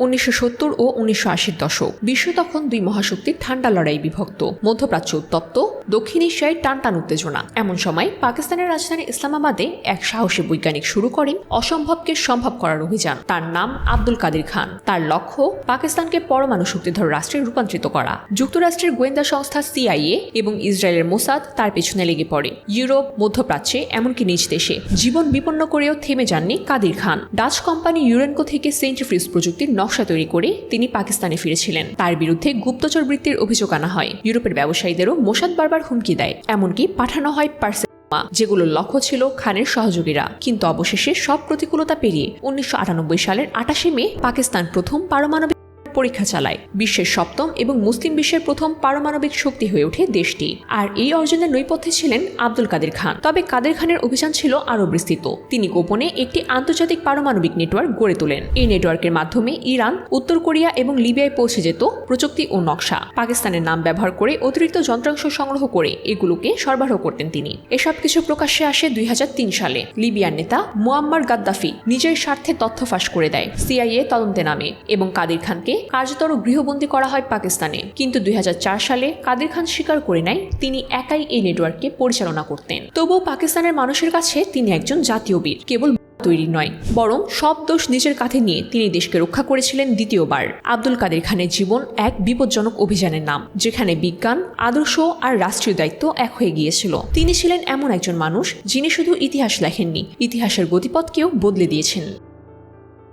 উনিশশো সত্তর ও উনিশশো আশির দশক। বিশ্ব তখন দুই মহাশক্তির ঠান্ডা লড়াই বিভক্ত। মধ্যপ্রাচ্য উত্তপ্ত, দক্ষিণ এশিয়ায় টান টান উত্তেজনা। এমন সময় পাকিস্তানের রাজধানী ইসলামাবাদে এক সাহসী বৈজ্ঞানিক শুরু করেন অসম্ভবকে সম্ভব করার অভিযান। তার নাম আব্দুল কাদির খান। তার লক্ষ্য, পাকিস্তানকে পরমাণু শক্তিধর রাষ্ট্রে রূপান্তরিত করা। যুক্তরাষ্ট্রের গোয়েন্দা সংস্থা সিআইএ এবং ইসরায়েলের মোসাদ তার পেছনে লেগে পড়ে। ইউরোপ, মধ্যপ্রাচ্যে, এমনকি নিজ দেশে। জীবন বিপন্ন করেও থেমে যাননি Qadeer Khan. Dutch company Urenco থেকে সেন্ট্রিফ্রিজ প্রযুক্তির নকশা তৈরি করে তিনি পাকিস্তানে ফিরেছিলেন। তার বিরুদ্ধে গুপ্তচর বৃত্তির অভিযোগ আনা হয়। ইউরোপের ব্যবসায়ীদেরও মোসাদ বারবার হুমকি দেয়। এমনকি পাঠানো হয় পার্সেল যেগুলোর লক্ষ্য ছিল খানের সহযোগীরা। কিন্তু অবশেষে সব প্রতিকূলতা পেরিয়ে উনিশশো আটানব্বই সালের আটাশে মে পাকিস্তান প্রথম পারমাণবিক পরীক্ষা চালায়। বিশ্বের সপ্তম এবং মুসলিম বিশ্বের প্রথম পারমাণবিক শক্তি হয়ে ওঠে দেশটি। আর এই অর্জনের নৈপথ্যে ছিলেন আব্দুল কাদের খান। তবে কাদের খানের অভিযান ছিল আরও বিস্তৃত। তিনি গোপনে একটি আন্তর্জাতিক পারমাণবিক নেটওয়ার্ক গড়ে তোলেন। এই নেটওয়ার্কের মাধ্যমে ইরান, উত্তর কোরিয়া এবং লিবিয়ায় পৌঁছে যেত প্রযুক্তি ও নকশা। পাকিস্তানের নাম ব্যবহার করে অতিরিক্ত যন্ত্রাংশ সংগ্রহ করে এগুলোকে সরবরাহ করতেন তিনি। এসব কিছু প্রকাশ্যে আসে দুই হাজার তিন সালে। লিবিয়ার নেতা মুয়াম্মার গাদ্দাফি নিজের স্বার্থে তথ্য ফাঁস করে দেয় সিআইএ তদন্তে নামে এবং কাদির খানকে কার্যতর গৃহবন্দী করা হয় পাকিস্তানে। কিন্তু দুই হাজার চার সালে কাদের খান স্বীকার করে নেয় তিনি একাই এই নেটওয়ার্ককে পরিচালনা করতেন। তবুও পাকিস্তানের মানুষের কাছে তিনি একজন জাতীয় বীর, কেবল তৈরি নয়, বরং সব দোষ নিজের কাঁধে নিয়ে তিনি দেশকে রক্ষা করেছিলেন দ্বিতীয়বার। আব্দুল কাদের খানের জীবন এক বিপজ্জনক অভিযানের নাম, যেখানে বিজ্ঞান, আদর্শ আর রাষ্ট্রীয় দায়িত্ব এক হয়ে গিয়েছিল। তিনি ছিলেন এমন একজন মানুষ যিনি শুধু ইতিহাস লেখেননি, ইতিহাসের গতিপথকেও বদলে দিয়েছেন।